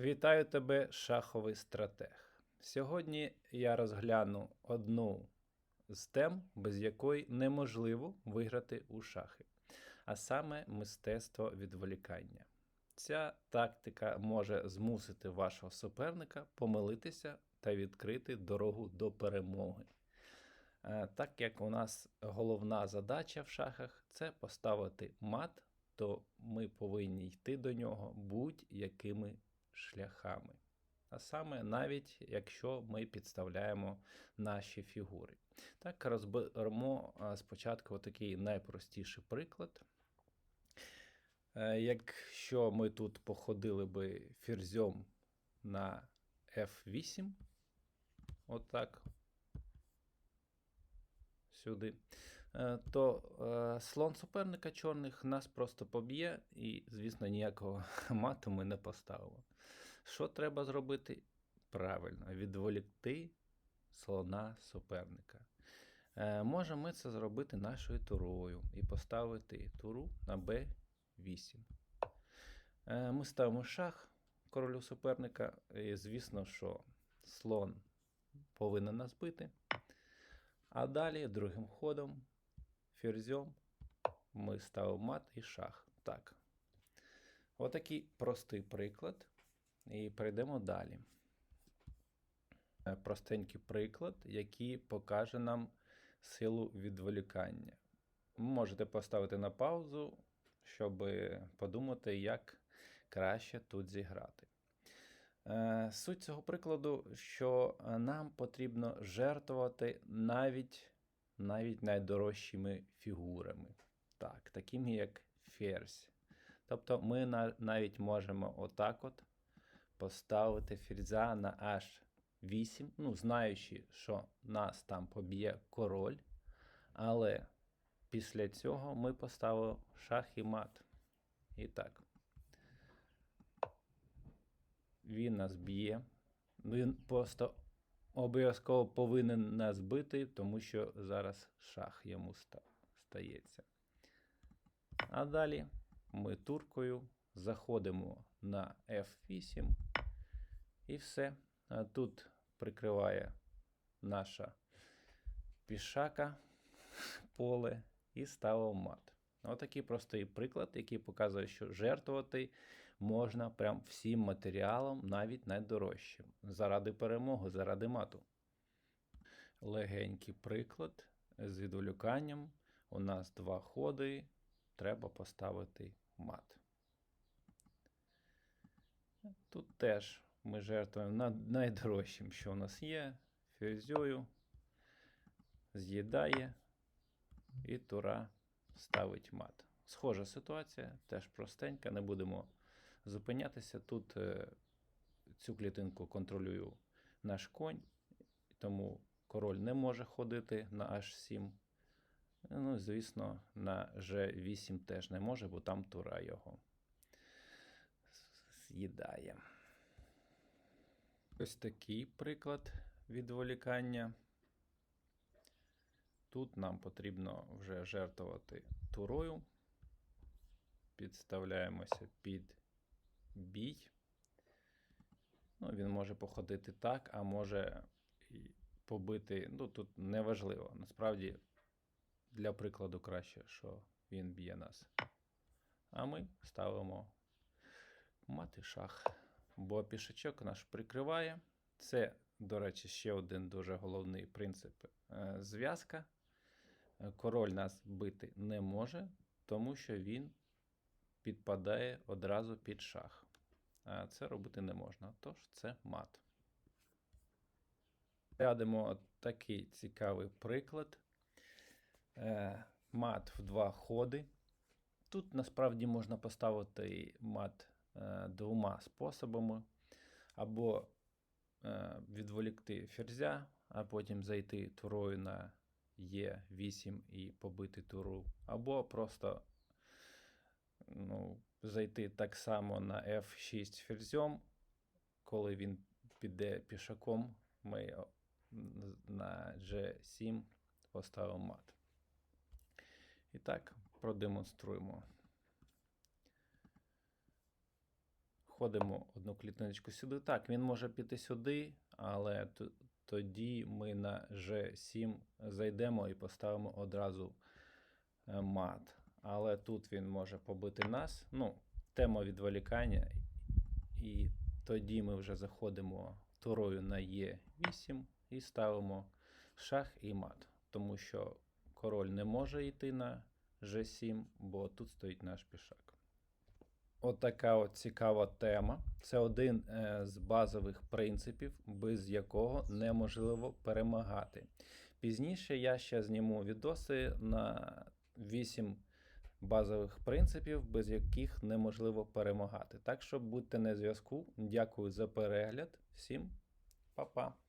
Вітаю тебе, шаховий стратег. Сьогодні я розгляну одну з тем, без якої неможливо виграти у шахи, а саме мистецтво відволікання. Ця тактика може змусити вашого суперника помилитися та відкрити дорогу до перемоги. Е, Так як у нас головна задача в шахах це поставити мат, то ми повинні йти до нього будь-якими шляхами. А саме навіть якщо ми підставляємо наші фігури. Так, розберемо спочатку такий найпростіший приклад. Е, Якщо ми тут походили би ферзьом на F8, отак, сюди, е, то е, слон суперника чорних нас просто поб'є, і, звісно, ніякого мату ми не поставимо. Що треба зробити? Правильно, відволікти слона суперника. Е, Можемо ми це зробити нашою турою і поставити туру на b8. Е, Ми ставимо шах королю суперника, і звісно, що слон повинен нас бити. А далі другим ходом, ферзьом, ми ставимо мат і шах. Так. Отакий простий приклад. І перейдемо далі. Е, Простенький приклад, який покаже нам силу відволікання. Можете поставити на паузу, щоб подумати, як краще тут зіграти. Е, Суть цього прикладу, що нам потрібно жертвувати навіть, навіть найдорожчими фігурами, так, такими як ферзь. Тобто ми навіть можемо отак от поставити ферзя на H8, ну, знаючи, що нас там поб'є король, але після цього ми поставили шах і мат. І так. Він нас б'є. Він просто обов'язково повинен нас бити, тому що зараз шах йому ста- стається. А далі ми туркою заходимо на F8 і все. Тут прикриває наша пішака поле і ставимо мат. Отакий простий приклад, який показує, що жертвувати можна прям всім матеріалом, навіть найдорожчим. Заради перемоги, заради мату. Легенький приклад з відволіканням. У нас два ходи. Треба поставити мат. Тут теж ми жертвуємо над найдорожчим, що у нас є. Ферзюю. З'їдає. І тура ставить мат. Схожа ситуація, теж простенька, не будемо зупинятися. Тут е, цю клітинку контролюю наш конь, тому король не може ходити на H7. Ну, звісно, на G8 теж не може, бо там тура його з'їдає. Ось такий приклад відволікання. Тут нам потрібно вже жертвувати турою. Підставляємося під бій. Ну, він може походити так, а може побити. Ну, тут неважливо. Насправді, для прикладу, краще, що він б'є нас. А ми ставимо мати шах. Бо пішачок наш прикриває. Це, до речі, ще один дуже головний принцип е, зв'язка. Е, Король нас бити не може, тому що він підпадає одразу під шах. А це робити не можна. Тож це мат. Рядимо такий цікавий приклад. Е, Мат в два ходи. Тут насправді можна поставити мат двома способами. Або е, відволікти ферзя, а потім зайти турою на Е8 і побити туру. Або просто ну, зайти так само на F6 ферзем, коли він піде пішаком, ми на G7 поставимо мат. І так, продемонструємо. Ходимо одну клітиночку сюди. Так, він може піти сюди, але тоді ми на G7 зайдемо і поставимо одразу е, мат. Але тут він може побити нас. Ну, тема відволікання. І тоді ми вже заходимо турою на Е8 і ставимо шах і мат. Тому що король не може йти на G7, бо тут стоїть наш пішак. От така от цікава тема. Це один е, з базових принципів, без якого неможливо перемагати. Пізніше я ще зніму відоси на 8 базових принципів, без яких неможливо перемагати. Так що будьте на зв'язку. Дякую за перегляд. Всім па-па!